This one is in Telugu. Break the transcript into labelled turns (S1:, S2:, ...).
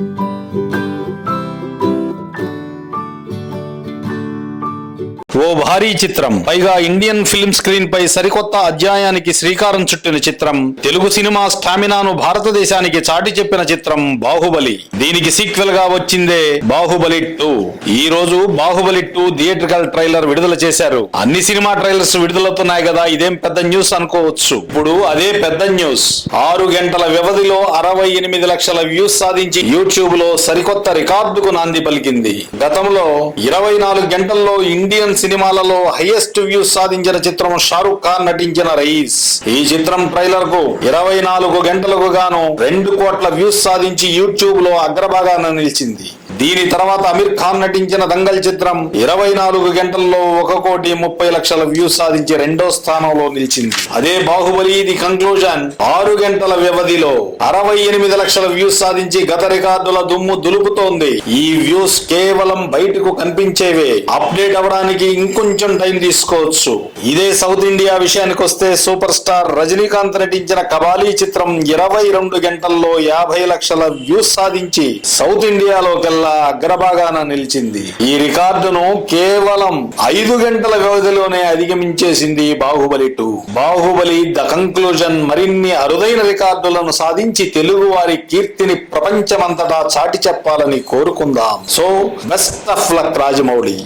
S1: Thank you. ఓ భారీ చిత్రం. పైగా ఇండియన్ ఫిల్మ్ స్క్రీన్ పై సరికొత్త అధ్యాయానికి శ్రీకారం చుట్టిన చిత్రం. తెలుగు సినిమా స్టామినాను భారతదేశానికి చాటి చెప్పిన చిత్రం బాహుబలి. దీనికి సీక్వెల్గా వచ్చిందే బాహుబలి టూ. ఈ రోజు బాహుబలి టూ థియేట్రికల్ ట్రైలర్ విడుదల చేశారు. అన్ని సినిమా ట్రైలర్స్ విడుదలవుతున్నాయి కదా ఇదేం పెద్ద న్యూస్ అనుకోవచ్చు. ఇప్పుడు అదే పెద్ద న్యూస్. ఆరు గంటల వ్యవధిలో అరవై ఎనిమిది లక్షల వ్యూస్ సాధించి యూట్యూబ్లో సరికొత్త రికార్డుకు నాంది పలికింది. గతంలో ఇరవై నాలుగు గంటల్లో ఇండియన్ సినిమాలలో హైయెస్ట్ వ్యూస్ సాధించిన చిత్రం షారుఖ్ ఖాన్ నటించిన రయీస్ ఈ చిత్రం ట్రైలర్కు ఇరవై నాలుగు గంటలకు గాను రెండు కోట్ల వ్యూస్ సాధించి యూట్యూబ్లో అగ్రభాగాన నిలిచింది. దీని తర్వాత అమీర్ ఖాన్ నటించిన దంగల్ చిత్రం ఇరవై నాలుగు గంటల్లో ఒక కోటి ముప్పై లక్షల వ్యూస్ సాధించి రెండో స్థానంలో నిలిచింది. అదే బాహుబలి ఇది కంక్లూజన్ ఆరు గంటల వ్యవధిలో అరవై ఎనిమిది లక్షల వ్యూస్ సాధించి గత రికార్డుల దుమ్ము దులుపుతోంది. ఈ వ్యూస్ కేవలం బయటకు కనిపించేవే. అప్డేట్ అవడానికి ఇంకొంచెం టైం తీసుకోవచ్చు. ఇదే సౌత్ ఇండియా విషయానికి వస్తే సూపర్ స్టార్ రజనీకాంత్ నటించిన కబాలీ చిత్రం ఇరవై రెండు గంటల్లో యాభై లక్షల వ్యూస్ సాధించి సౌత్ ఇండియాలోకెల్లా అగ్రభాగాన నిలిచింది. ఈ రికార్డును కేవలం ఐదు గంటల వ్యవధిలోనే అధిగమించేసింది Baahubali two. Baahubali the conclusion మరిన్ని అరుదైన రికార్డులను సాధించి తెలుగు వారి కీర్తిని ప్రపంచమంతటా చాటి చెప్పాలని కోరుకుందాం. So best of luck Rajamouli.